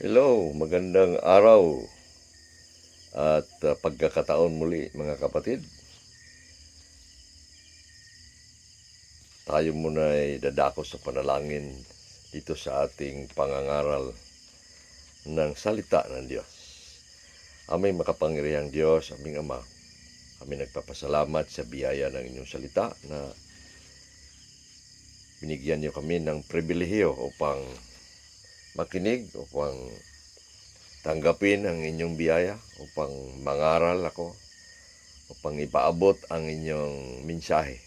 Hello, magandang araw at uh, pagkakataon muli mga kapatid. Tayo muna ay dadako sa panalangin dito sa ating pangangaral ng salita ng Diyos. Aming makapangyarihang Diyos, aming Ama, kami nagpapasalamat sa biyaya ng inyong salita na binigyan niyo kami ng pribilehiyo upang makinig upang tanggapin ang inyong biyaya upang mangaral ako upang ipaabot ang inyong mensahe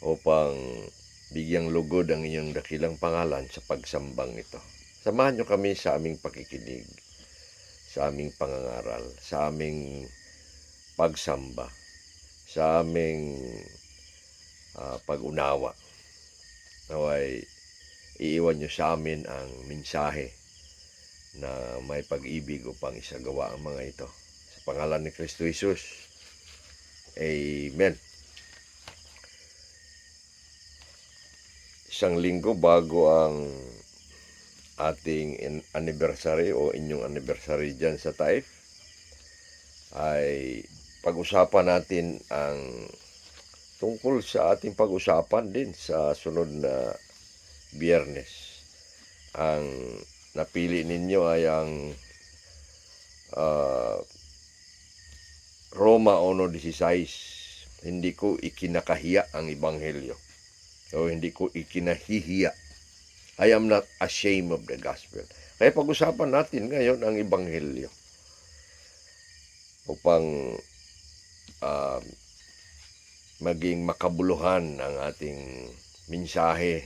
upang bigyang lugod ang inyong dakilang pangalan sa pagsambang ito. Samahan niyo kami sa aming pakikinig, sa aming pangangaral, sa aming pagsamba, sa aming ah, pag-unawa. Naway iiwan niyo sa amin ang mensahe na may pag-ibig upang isagawa ang mga ito. Sa pangalan ni Kristo Jesus. Amen. Isang linggo bago ang ating in- anniversary o inyong anniversary dyan sa Taif ay pag-usapan natin ang tungkol sa ating pag-usapan din sa sunod na biyernes. Ang napili ninyo ay ang ah, Roma 1.16. Hindi ko ikinakahiya ang Ebanghelyo. O hindi ko ikinahihiya. I am not ashamed of the gospel. Kaya pag-usapan natin ngayon ang Ebanghelyo. Upang ah, maging makabuluhan ang ating mensahe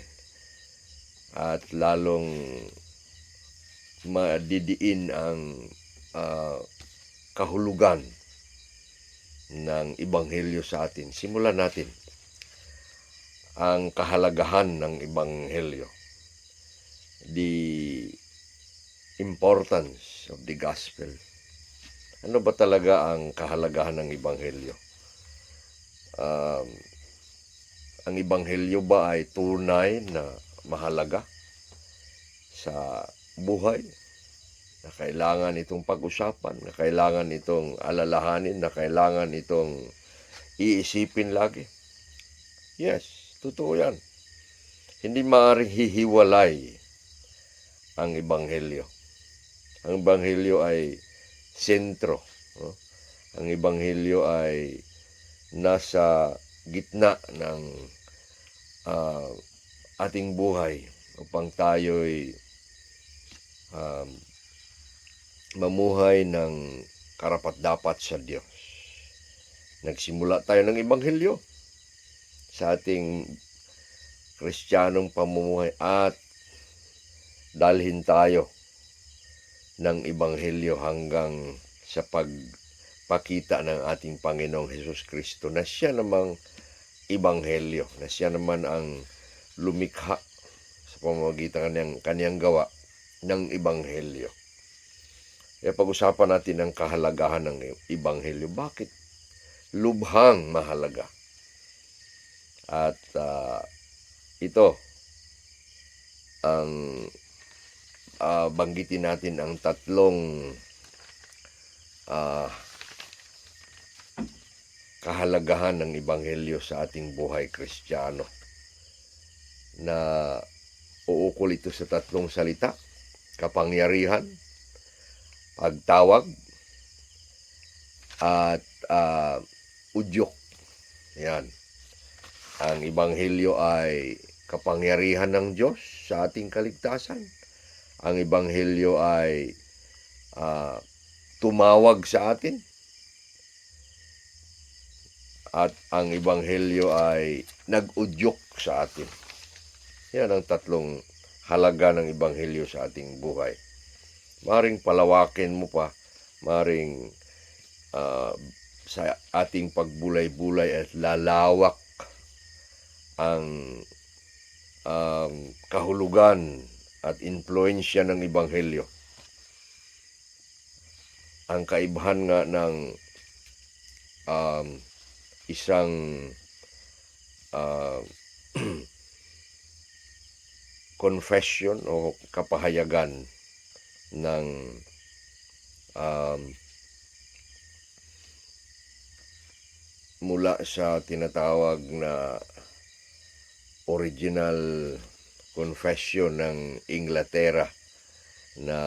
at lalong madidiin ang ah, kahulugan ng Ebanghelyo sa atin. Simulan natin ang kahalagahan ng Ebanghelyo. The importance of the gospel. Ano ba talaga ang kahalagahan ng Ebanghelyo? Um, ang Ebanghelyo ba ay tunay na mahalaga sa buhay na kailangan itong pag-usapan, na kailangan itong alalahanin, na kailangan itong iisipin lagi. Yes, totoo yan. Hindi maaaring hihiwalay ang Ebanghelyo. Ang Ebanghelyo ay sentro. no? Ang Ebanghelyo ay nasa gitna ng ah, ating buhay upang tayo'y um, mamuhay ng karapat-dapat sa Diyos. Nagsimula tayo ng Ebanghelyo sa ating kristyanong pamumuhay at dalhin tayo ng Ebanghelyo hanggang sa pagpakita ng ating Panginoong Hesus Kristo na siya namang Ebanghelyo, na siya naman ang lumikha sa pamamagitan ng kanyang, kanyang gawa ng Ebanghelyo. Kaya pag-usapan natin ang kahalagahan ng Ebanghelyo. Bakit? Lubhang mahalaga. At ah, ito, ang ah, banggitin natin ang tatlong ah, kahalagahan ng Ebanghelyo sa ating buhay kristyano na uukol ito sa tatlong salita, kapangyarihan, pagtawag, at ah, udyok. Yan. Ang Ebanghelyo ay kapangyarihan ng Diyos sa ating kaligtasan. Ang Ebanghelyo ay ah, tumawag sa atin. At ang Ebanghelyo ay nag-udyok sa atin. Yan ang tatlong halaga ng Ebanghelyo sa ating buhay. Maring palawakin mo pa, maring ah, sa ating pagbulay-bulay at lalawak ang um, kahulugan at influensya ng Ebanghelyo. Ang kaibahan nga ng um, isang ah, confession o kapahayagan ng um, mula sa tinatawag na original confession ng Inglaterra na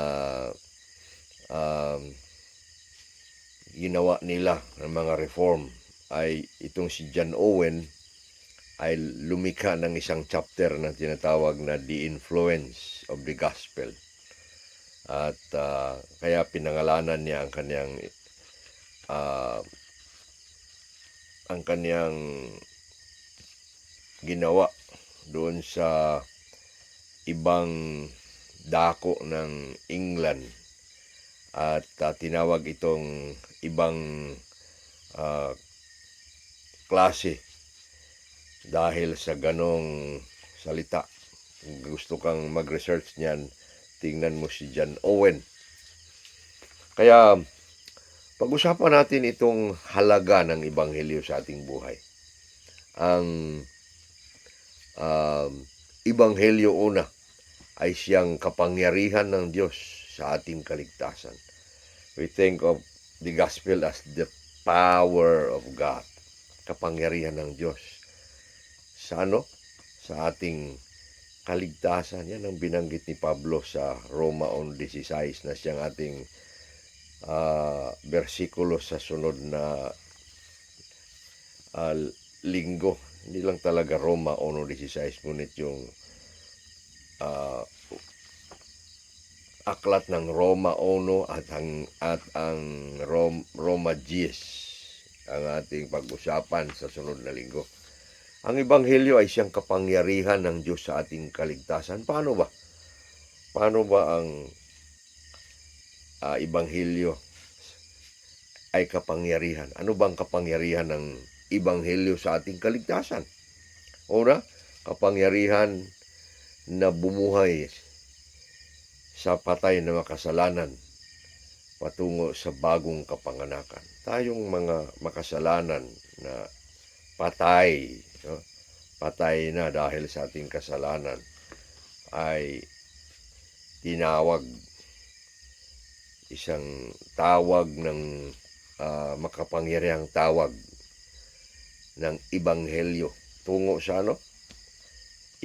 um, ginawa nila ng mga reform ay itong si John Owen ay lumikha ng isang chapter na tinatawag na The Influence of the Gospel. At ah, kaya pinangalanan niya ang kanyang ah, ang kanyang ginawa doon sa ibang dako ng England at ah, tinawag itong ibang ah, klase dahil sa ganong salita. Kung gusto kang mag-research niyan, tingnan mo si John Owen. Kaya pag-usapan natin itong halaga ng Ebanghelyo sa ating buhay. Ang um, Ebanghelyo una ay siyang kapangyarihan ng Diyos sa ating kaligtasan. We think of the gospel as the power of God. Kapangyarihan ng Diyos. Sa ano? Sa ating kaligtasan. Yan ang binanggit ni Pablo sa Roma 11.16 na siyang ating ah, bersikulo sa sunod na ah, linggo. Hindi lang talaga Roma 1.16, ngunit yung ah, aklat ng Roma 1 at ang at ang Rom, Roma 10 ang ating pag-usapan sa sunod na linggo. Ang ebanghelyo ay siyang kapangyarihan ng Diyos sa ating kaligtasan. Paano ba? Paano ba ang ah, ebanghelyo ay kapangyarihan? Ano bang kapangyarihan ng ebanghelyo sa ating kaligtasan? Una, kapangyarihan na bumuhay sa patay na makasalanan patungo sa bagong kapanganakan. Tayong mga makasalanan na patay, no? patay na dahil sa ating kasalanan, ay tinawag isang tawag ng ah, makapangyarihang tawag ng Ibanghelyo tungo sa ano?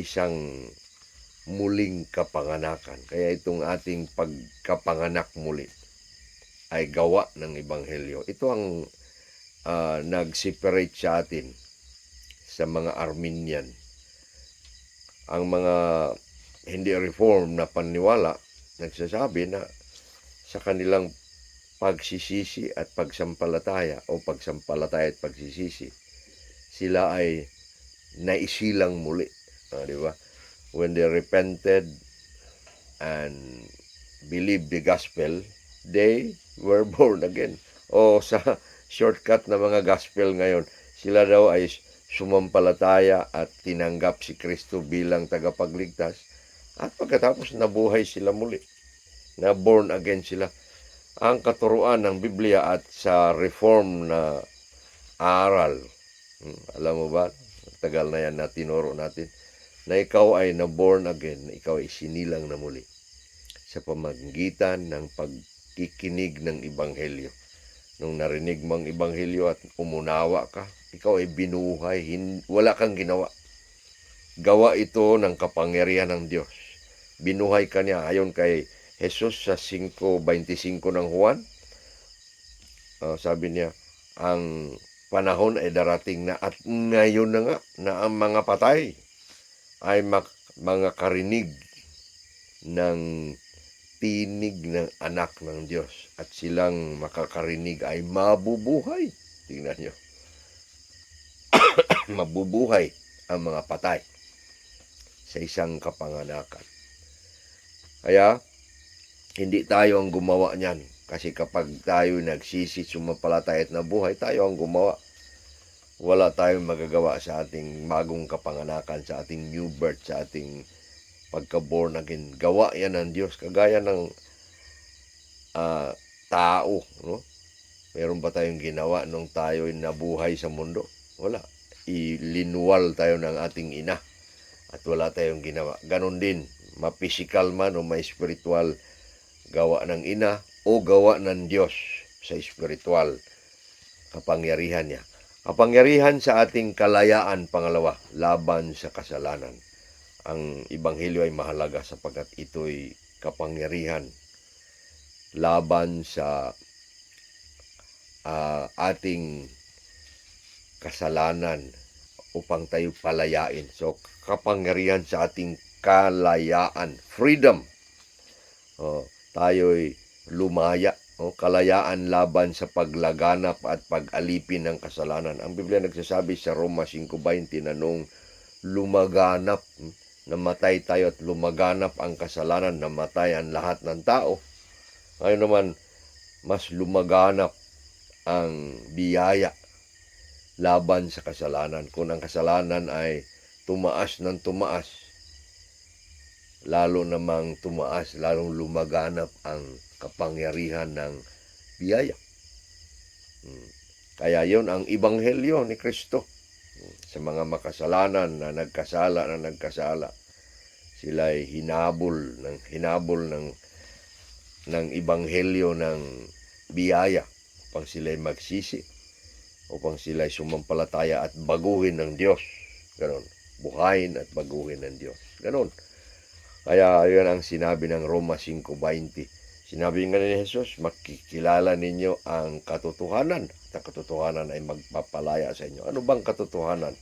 Isang muling kapanganakan. Kaya itong ating pagkapanganak muli ay gawa ng Ebanghelyo. Ito ang ah, nag-separate sa atin sa mga Arminian. Ang mga hindi reform na paniwala nagsasabi na sa kanilang pagsisisi at pagsampalataya o pagsampalataya at pagsisisi sila ay naisilang muli. Ah, di ba? when they repented and believed the gospel, they were born again. O sa shortcut na mga gospel ngayon, sila daw ay sumampalataya at tinanggap si Kristo bilang tagapagligtas. At pagkatapos nabuhay sila muli. Na born again sila. Ang katuruan ng Biblia at sa reform na aral. Hmm, alam mo ba? Tagal na yan na tinuro natin na ikaw ay na-born again, na ikaw ay sinilang na muli sa pamagitan ng pagkikinig ng Ibanghelyo. Nung narinig mo ang Ibanghelyo at umunawa ka, ikaw ay binuhay, hin- wala kang ginawa. Gawa ito ng kapangyarihan ng Diyos. Binuhay ka niya ayon kay Jesus sa 5.25 ng Juan. Ah, sabi niya, ang panahon ay darating na at ngayon na nga na ang mga patay ay mak- mga karinig ng tinig ng anak ng Diyos at silang makakarinig ay mabubuhay. Tingnan nyo. Mabubuhay ang mga patay sa isang kapanganakan. Kaya, hindi tayo ang gumawa niyan. Kasi kapag tayo nagsisi, sumampalatay at nabuhay, tayo ang gumawa wala tayong magagawa sa ating bagong kapanganakan, sa ating new birth, sa ating pagka-born again. Gawa yan ng Diyos. Kagaya ng ah, tao, no? Meron ba tayong ginawa nung tayo nabuhay sa mundo? Wala. Ilinwal tayo ng ating ina at wala tayong ginawa. Ganon din, ma-physical man o ma-spiritual, gawa ng ina o gawa ng Diyos sa espiritual kapangyarihan niya. Kapangyarihan sa ating kalayaan, pangalawa, laban sa kasalanan. Ang Ibanghelyo ay mahalaga sapagkat ito'y kapangyarihan laban sa ah, ating kasalanan upang tayo palayain. So, kapangyarihan sa ating kalayaan, freedom. Oh, tayo'y lumaya, oh, kalayaan laban sa paglaganap at pag-alipin ng kasalanan. Ang Biblia nagsasabi sa Roma 5.20 na nung lumaganap, hmm, namatay tayo at lumaganap ang kasalanan, namatay ang lahat ng tao. Ngayon naman, mas lumaganap ang biyaya laban sa kasalanan. Kung ang kasalanan ay tumaas ng tumaas, lalo namang tumaas, lalong lumaganap ang kapangyarihan ng biyaya. Hmm. Kaya yon ang ibanghelyo ni Kristo Hmm. sa mga makasalanan na nagkasala na nagkasala. Sila ay hinabol ng hinabol ng ng ibanghelyo ng biyaya upang sila ay magsisi upang sila ay sumampalataya at baguhin ng Diyos. Ganon. Buhayin at baguhin ng Diyos. Ganon. Kaya yun ang sinabi ng Roma 5.20. Sinabi nga ni Jesus, makikilala ninyo ang katotohanan. At ang katotohanan ay magpapalaya sa inyo. Ano bang katotohanan?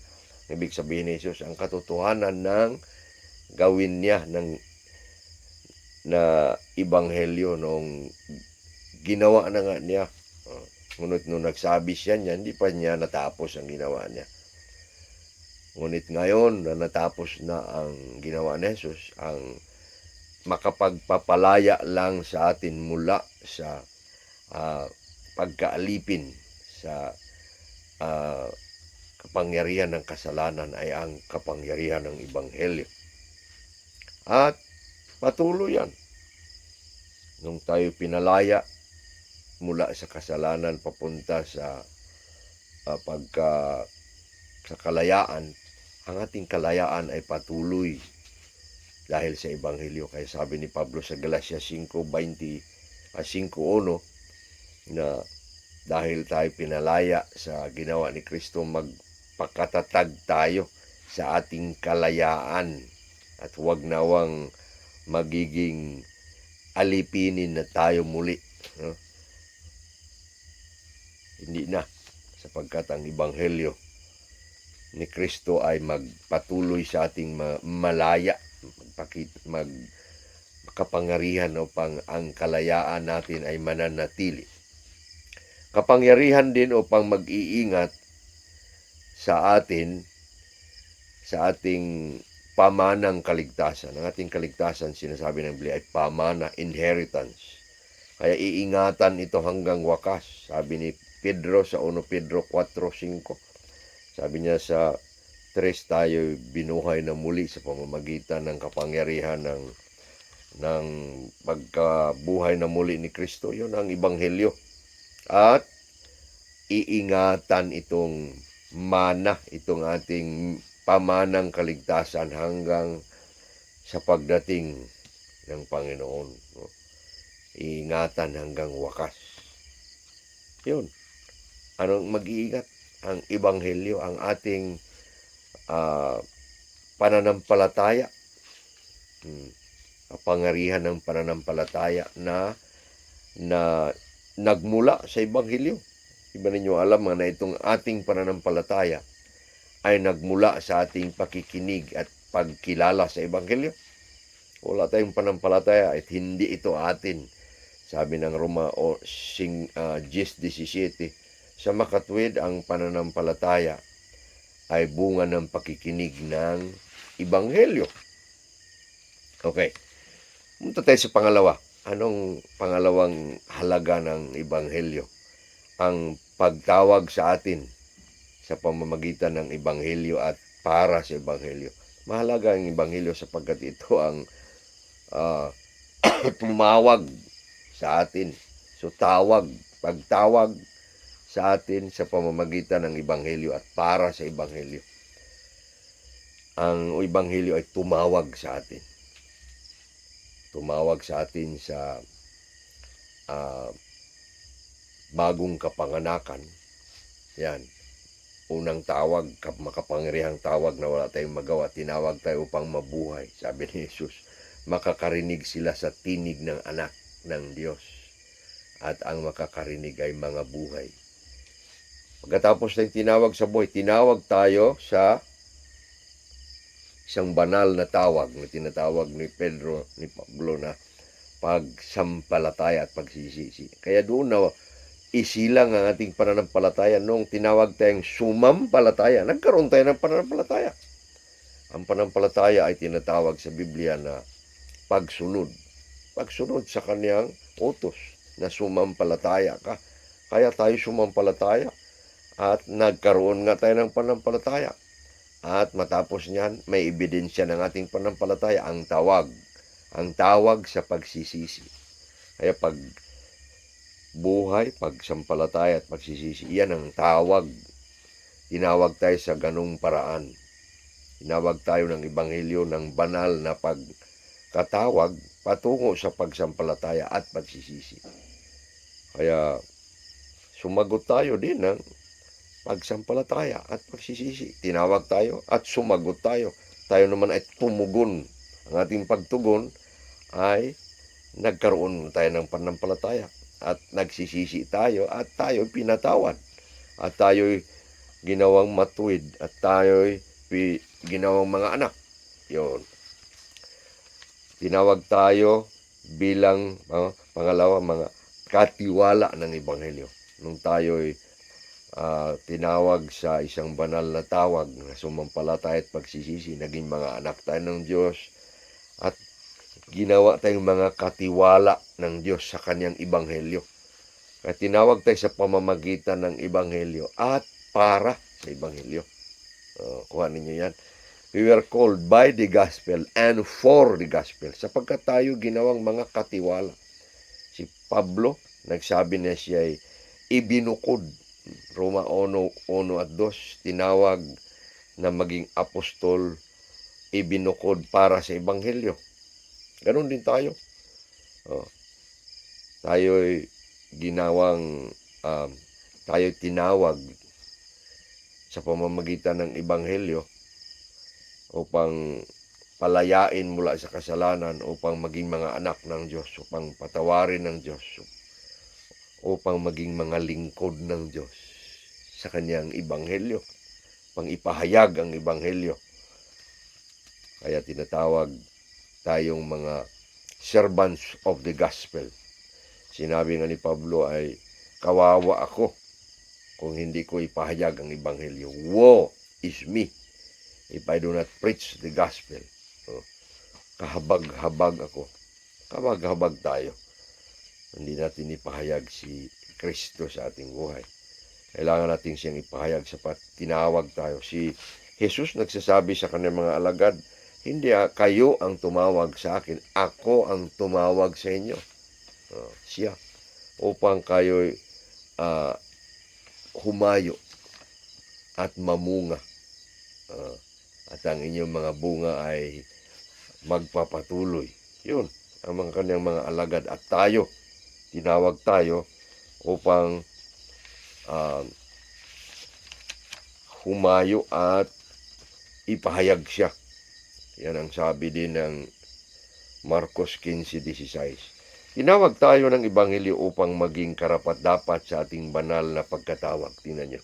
Ibig sabihin ni Jesus, ang katotohanan ng gawin niya ng na ibanghelyo nung ginawa na nga niya. Uh, ngunit nung nagsabi siya niya, hindi pa niya natapos ang ginawa niya. Ngunit ngayon na natapos na ang ginawa ni Jesus, ang makapagpapalaya lang sa atin mula sa ah, pagkaalipin sa ah, kapangyarihan ng kasalanan ay ang kapangyarihan ng Ibanghelyo. At patuloy yan. Nung tayo pinalaya mula sa kasalanan papunta sa ah, pagka sa kalayaan, ang ating kalayaan ay patuloy dahil sa Ebanghelyo. Kaya sabi ni Pablo sa Galacia 5.20 at 5.1 na dahil tayo pinalaya sa ginawa ni Kristo, magpakatatag tayo sa ating kalayaan at huwag nawang magiging alipinin na tayo muli. No? Hindi na sapagkat ang Ebanghelyo ni Kristo ay magpatuloy sa ating ma- malaya magpakit mag kapangyarihan upang ang kalayaan natin ay mananatili. Kapangyarihan din upang mag-iingat sa atin sa ating pamanang kaligtasan. Ang ating kaligtasan, sinasabi ng Biblia, ay pamana, inheritance. Kaya iingatan ito hanggang wakas. Sabi ni Pedro sa 1 Pedro 4.5. Sabi niya sa tres tayo binuhay na muli sa pamamagitan ng kapangyarihan ng ng pagkabuhay na muli ni Kristo. Yun ang ibanghelyo. At iingatan itong mana, itong ating pamanang kaligtasan hanggang sa pagdating ng Panginoon. No? Iingatan hanggang wakas. Yun. Anong mag-iingat? Ang ibanghelyo, ang ating ah, pananampalataya. Hmm. Kapangyarihan ng pananampalataya na na nagmula sa Ebanghelyo. Iba ninyo alam na itong ating pananampalataya ay nagmula sa ating pakikinig at pagkilala sa Ebanghelyo. Wala tayong panampalataya at hindi ito atin. Sabi ng Roma o sing, uh, 10.17, sa makatwid ang pananampalataya ay bunga ng pakikinig ng Ibanghelyo. Okay. Punta tayo sa pangalawa. Anong pangalawang halaga ng Ibanghelyo? Ang pagtawag sa atin sa pamamagitan ng Ibanghelyo at para sa Ibanghelyo. Mahalaga ang Ibanghelyo sapagkat ito ang ah, tumawag sa atin. So tawag, pagtawag sa atin sa pamamagitan ng Ibanghelyo at para sa Ibanghelyo. Ang Ibanghelyo ay tumawag sa atin. Tumawag sa atin sa ah, bagong kapanganakan. Yan. Unang tawag, kap- makapangyarihang tawag na wala tayong magawa. Tinawag tayo upang mabuhay. Sabi ni Jesus, makakarinig sila sa tinig ng anak ng Diyos. At ang makakarinig ay mga buhay. Pagkatapos ng tinawag sa buhay, tinawag tayo sa isang banal na tawag na tinatawag ni Pedro, ni Pablo na pagsampalataya at pagsisisi. Kaya doon na isilang ang ating pananampalataya nung tinawag tayong sumampalataya. Nagkaroon tayo ng pananampalataya. Ang pananampalataya ay tinatawag sa Biblia na pagsunod. Pagsunod sa kanyang utos na sumampalataya ka. Kaya tayo sumampalataya at nagkaroon nga tayo ng pananampalataya. At matapos niyan, may ebidensya ng ating pananampalataya, ang tawag. Ang tawag sa pagsisisi. Kaya pag buhay, pagsampalataya at pagsisisi, iyan ang tawag. Tinawag tayo sa ganung paraan. Tinawag tayo ng Ebanghelyo ng banal na pagkatawag patungo sa pagsampalataya at pagsisisi. Kaya sumagot tayo din ng pagsampalataya at pagsisisi. Tinawag tayo at sumagot tayo. Tayo naman ay tumugon. Ang ating pagtugon ay nagkaroon tayo ng panampalataya at nagsisisi tayo at tayo pinatawad. At tayo'y ginawang matuwid at tayo'y pi- ginawang mga anak. Yon. Tinawag tayo bilang ah, pangalawa mga katiwala ng ebanghelyo. Nung tayo'y ah, tinawag sa isang banal na tawag na sumampalataya at pagsisisi, naging mga anak tayo ng Diyos at ginawa tayong mga katiwala ng Diyos sa kanyang ebanghelyo. Kaya tinawag tayo sa pamamagitan ng ebanghelyo at para sa ebanghelyo. Uh, kuha ninyo yan. We were called by the gospel and for the gospel sapagkat tayo ginawang mga katiwala. Si Pablo, nagsabi na siya ay ibinukod. Roma 1, 1 at 2, tinawag na maging apostol, ibinukod para sa ebanghelyo. Ganon din tayo. Oh. Tayo'y ginawang, um, tayo'y tinawag sa pamamagitan ng ebanghelyo upang palayain mula sa kasalanan, upang maging mga anak ng Diyos, upang patawarin ng Diyos, upang maging mga lingkod ng Diyos sa kanyang ebanghelyo, pang ipahayag ang ebanghelyo. Kaya tinatawag tayong mga servants of the gospel. Sinabi nga ni Pablo ay, kawawa ako kung hindi ko ipahayag ang ebanghelyo. Woe is me if I do not preach the gospel. So, kahabag-habag ako. Kabag-habag tayo. Hindi natin ipahayag si Kristo sa ating buhay. Kailangan natin siyang ipahayag sapat tinawag tayo. Si Jesus nagsasabi sa kanyang mga alagad, hindi kayo ang tumawag sa akin, ako ang tumawag sa inyo. Ah, siya. Upang kayo ah, humayo at mamunga. Ah, at ang inyong mga bunga ay magpapatuloy. Yun, ang mga kanyang mga alagad. At tayo, tinawag tayo upang ah, humayo at ipahayag siya. Yan ang sabi din ng Marcos 15.16. Tinawag tayo ng Ebanghelyo upang maging karapat-dapat sa ating banal na pagkatawag. Tingnan nyo.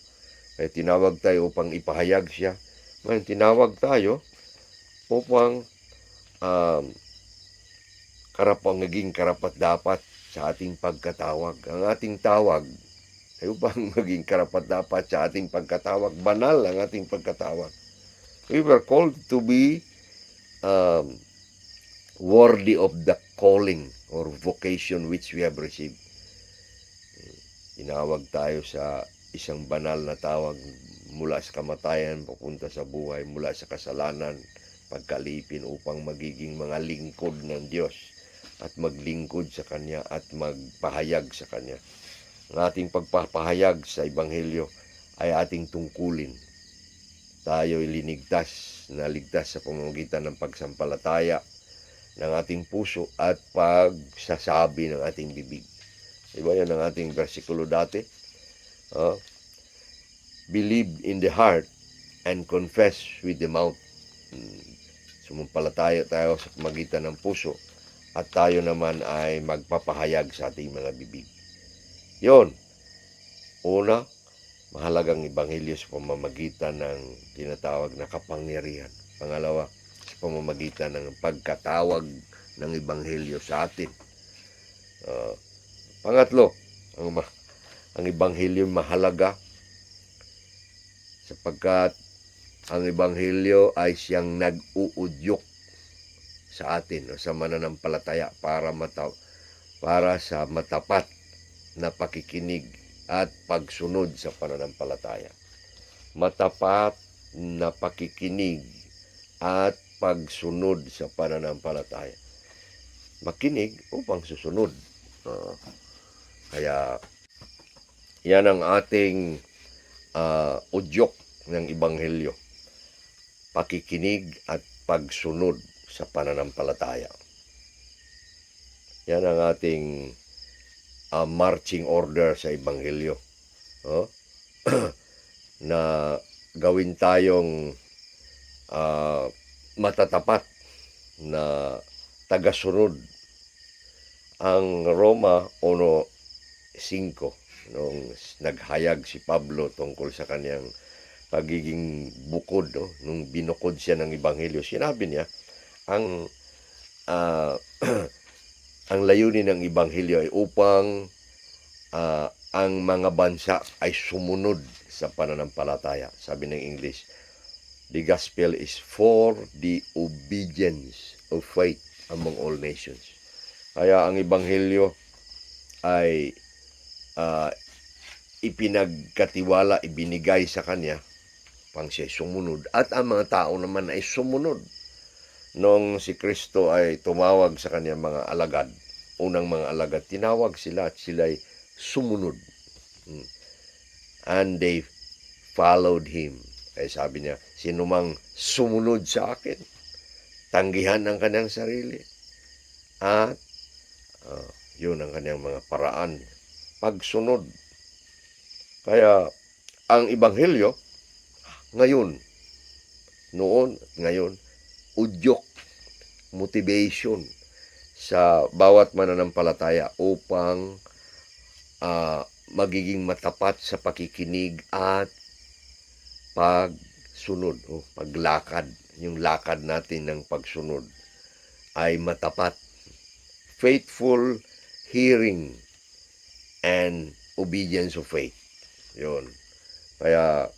Kaya tinawag tayo upang ipahayag siya. Ngayon, tinawag tayo upang um, karapang naging karapat-dapat sa ating pagkatawag. Ang ating tawag ay upang maging karapat-dapat sa ating pagkatawag. Banal ang ating pagkatawag. We were called to be um, worthy of the calling or vocation which we have received. Tinawag tayo sa isang banal na tawag mula sa kamatayan papunta sa buhay, mula sa kasalanan, pagkalipin upang magiging mga lingkod ng Diyos at maglingkod sa Kanya at magpahayag sa Kanya. Ang ating pagpapahayag sa Ebanghelyo ay ating tungkulin. Tayo'y linigtas, naligtas sa pamamagitan ng pagsampalataya ng ating puso at pagsasabi ng ating bibig. Diba yan ang ating versikulo dati? Oh. Believe in the heart and confess with the mouth. Hmm. Sumumpalataya tayo sa magitan ng puso at tayo naman ay magpapahayag sa ating mga bibig. Yon. Una, mahalagang ibanghelyo sa pamamagitan ng tinatawag na kapangyarihan. Pangalawa, sa pamamagitan ng pagkatawag ng ibanghelyo sa atin. Ah, pangatlo, ang, ang ibanghelyo mahalaga sapagkat ang ebanghelyo ay siyang nag-uudyok sa atin o sa mananampalataya para mata para sa matapat na pakikinig at pagsunod sa pananampalataya. Matapat na pakikinig at pagsunod sa pananampalataya. Makinig upang susunod. Ah, kaya yan ang ating ah, udyok ng Ibanghelyo. Pakikinig at pagsunod sa pananampalataya. Yan ang ating ah, marching order sa Ibanghelyo. Oh? na gawin tayong ah, matatapat na tagasunod ang Roma 1.5 nung naghayag si Pablo tungkol sa kanyang pagiging bukod no? nung binukod siya ng ebanghelyo sinabi niya ang ah, ang layunin ng ebanghelyo ay upang ah, ang mga bansa ay sumunod sa pananampalataya sabi ng English the gospel is for the obedience of faith among all nations kaya ang ebanghelyo ay ah, ipinagkatiwala, ibinigay sa kanya pang siya sumunod. At ang mga tao naman ay sumunod. Nung si Kristo ay tumawag sa kanya mga alagad, unang mga alagad, tinawag sila at sila ay sumunod. Hmm. And they followed him. Ay sabi niya, sino mang sumunod sa akin, tanggihan ang kanyang sarili. At Ah, yun ang kanyang mga paraan. Pagsunod. Kaya, ang Ibanghelyo, ngayon, noon, ngayon, udyok, motivation sa bawat mananampalataya upang ah, magiging matapat sa pakikinig at pagsunod o paglakad. Yung lakad natin ng pagsunod ay matapat faithful hearing and obedience of faith. Yun. Kaya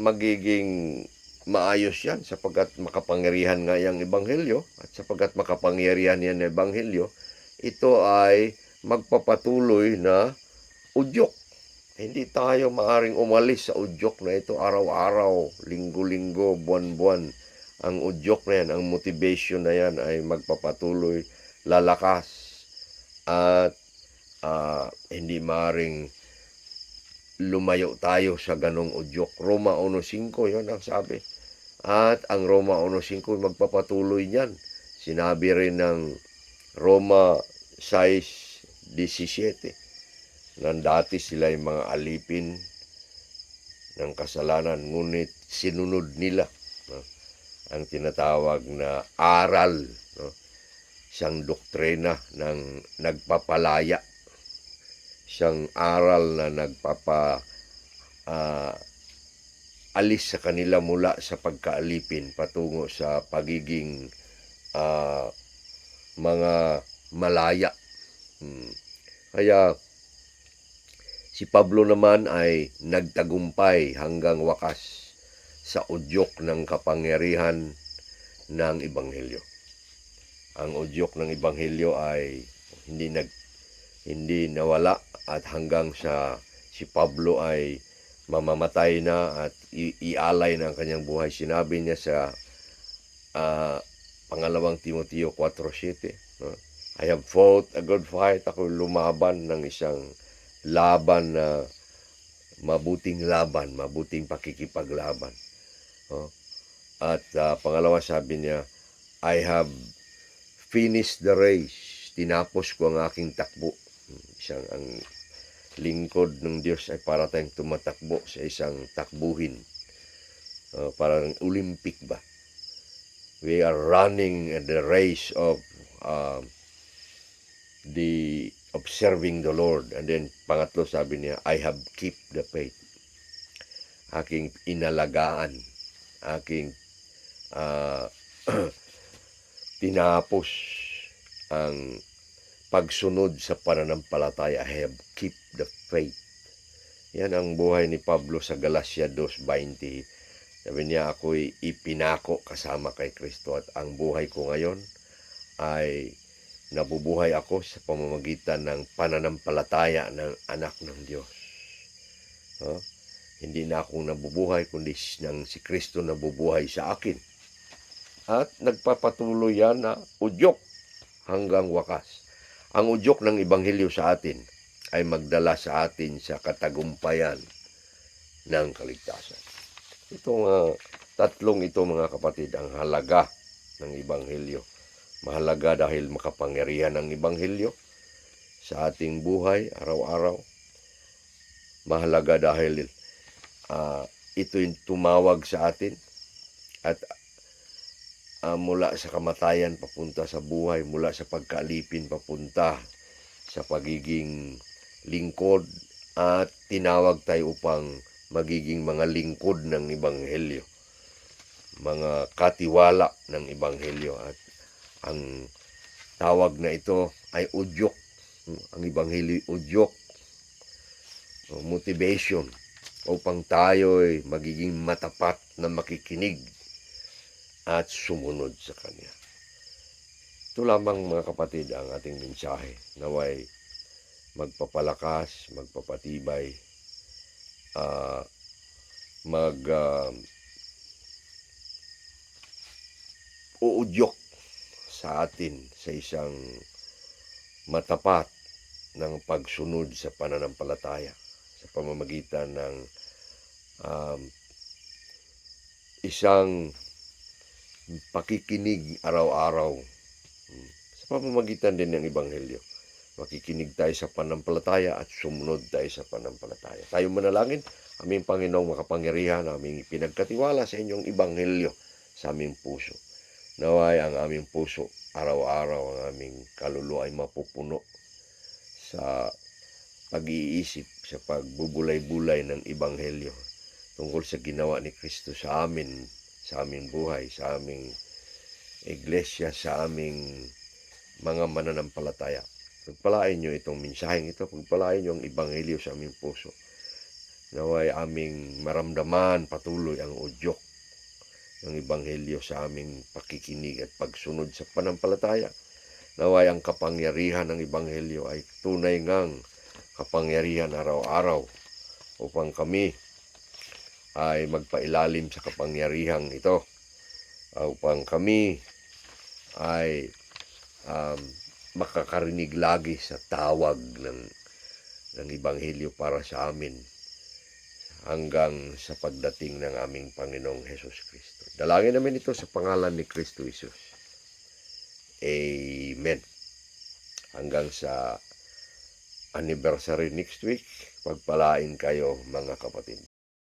magiging maayos yan sapagkat makapangyarihan nga yung ebanghelyo at sapagkat makapangyarihan yan ng ebanghelyo, ito ay magpapatuloy na udyok. Hindi tayo maaring umalis sa udyok na ito araw-araw, linggo-linggo, buwan-buwan ang udyok na yan, ang motivation na yan ay magpapatuloy, lalakas, at ah, hindi maring lumayo tayo sa ganong udyok. Roma 1.5, yun ang sabi. At ang Roma 1.5 magpapatuloy niyan. Sinabi rin ng Roma 6.17 na dati sila yung mga alipin ng kasalanan, ngunit sinunod nila no? ang tinatawag na aral, no? siyang doktrina ng nagpapalaya, siyang aral na nagpapa ah, alis sa kanila mula sa pagkaalipin patungo sa pagiging ah, mga malaya. Hmm. Kaya si Pablo naman ay nagtagumpay hanggang wakas sa udyok ng kapangyarihan ng Ebanghelyo. Ang udyok ng Ebanghelyo ay hindi nag hindi nawala at hanggang sa si Pablo ay mamamatay na at ialay ang kanyang buhay. Sinabi niya sa ah, pangalawang Timoteo 4.7, no? I have fought a good fight. Ako lumaban ng isang laban na mabuting laban, mabuting pakikipaglaban. No? At ah, pangalawa sabi niya, I have finished the race. tinapos ko ang aking takbo. Isang ang lingkod ng Diyos ay para tayong tumatakbo sa isang takbuhin. Uh, parang Olympic ba? We are running the race of uh, the observing the Lord. And then pangatlo sabi niya, I have keep the faith. Aking inalagaan, aking uh, tinapos ang pagsunod sa pananampalataya. I have keep the faith. Yan ang buhay ni Pablo sa Galacia 2.20. Sabi niya, ako'y ipinako kasama kay Kristo at ang buhay ko ngayon ay nabubuhay ako sa pamamagitan ng pananampalataya ng anak ng Diyos. No? Hindi na ako nabubuhay, kundi ng si Kristo nabubuhay sa akin. At nagpapatuloy yan na udyok hanggang wakas. Ang udyok ng Ebanghelyo sa atin ay magdala sa atin sa katagumpayan ng kaligtasan. Itong uh, tatlong ito mga kapatid, ang halaga ng Ebanghelyo. Mahalaga dahil makapangyarihan ang Ebanghelyo sa ating buhay araw-araw. Mahalaga dahil uh, ito'y tumawag sa atin at uh, mula sa kamatayan papunta sa buhay, mula sa pagkalipin papunta sa pagiging lingkod at tinawag tayo upang magiging mga lingkod ng Ebanghelyo, mga katiwala ng Ebanghelyo at ang tawag na ito ay udyok. Ang Ebanghelyo udyok, motivation upang tayo ay magiging matapat na makikinig at sumunod sa Kanya. Ito lamang mga kapatid ang ating mensahe. Naway magpapalakas, magpapatibay, uh, mag uh, uudyok sa atin sa isang matapat ng pagsunod sa pananampalataya sa pamamagitan ng um, isang pakikinig araw-araw hmm, sa pamamagitan din ng Ebanghelyo. Makikinig tayo sa panampalataya at sumunod tayo sa panampalataya. Tayo manalangin, aming Panginoong makapangyarihan, aming pinagkatiwala sa inyong Ebanghelyo sa aming puso. Naway ang aming puso, araw-araw ang aming kaluluwa ay mapupuno sa pag-iisip, sa pagbubulay-bulay ng Ebanghelyo tungkol sa ginawa ni Kristo sa amin, sa aming buhay, sa aming iglesia, sa aming mga mananampalataya. Pagpalain nyo itong mensaheng ito, pagpalain nyo ang Ebanghelyo sa aming puso. Naway aming maramdaman patuloy ang udyok ng Ebanghelyo sa aming pakikinig at pagsunod sa panampalataya. Naway ang kapangyarihan ng Ebanghelyo ay tunay ngang kapangyarihan araw-araw upang kami ay magpailalim sa kapangyarihang ito upang kami ay um, makakarinig lagi sa tawag ng ng Ebanghelyo para sa amin hanggang sa pagdating ng aming Panginoong Hesus Kristo. Dalangin namin ito sa pangalan ni Kristo Jesus. Amen. Hanggang sa anniversary next week, pagpalain kayo mga kapatid.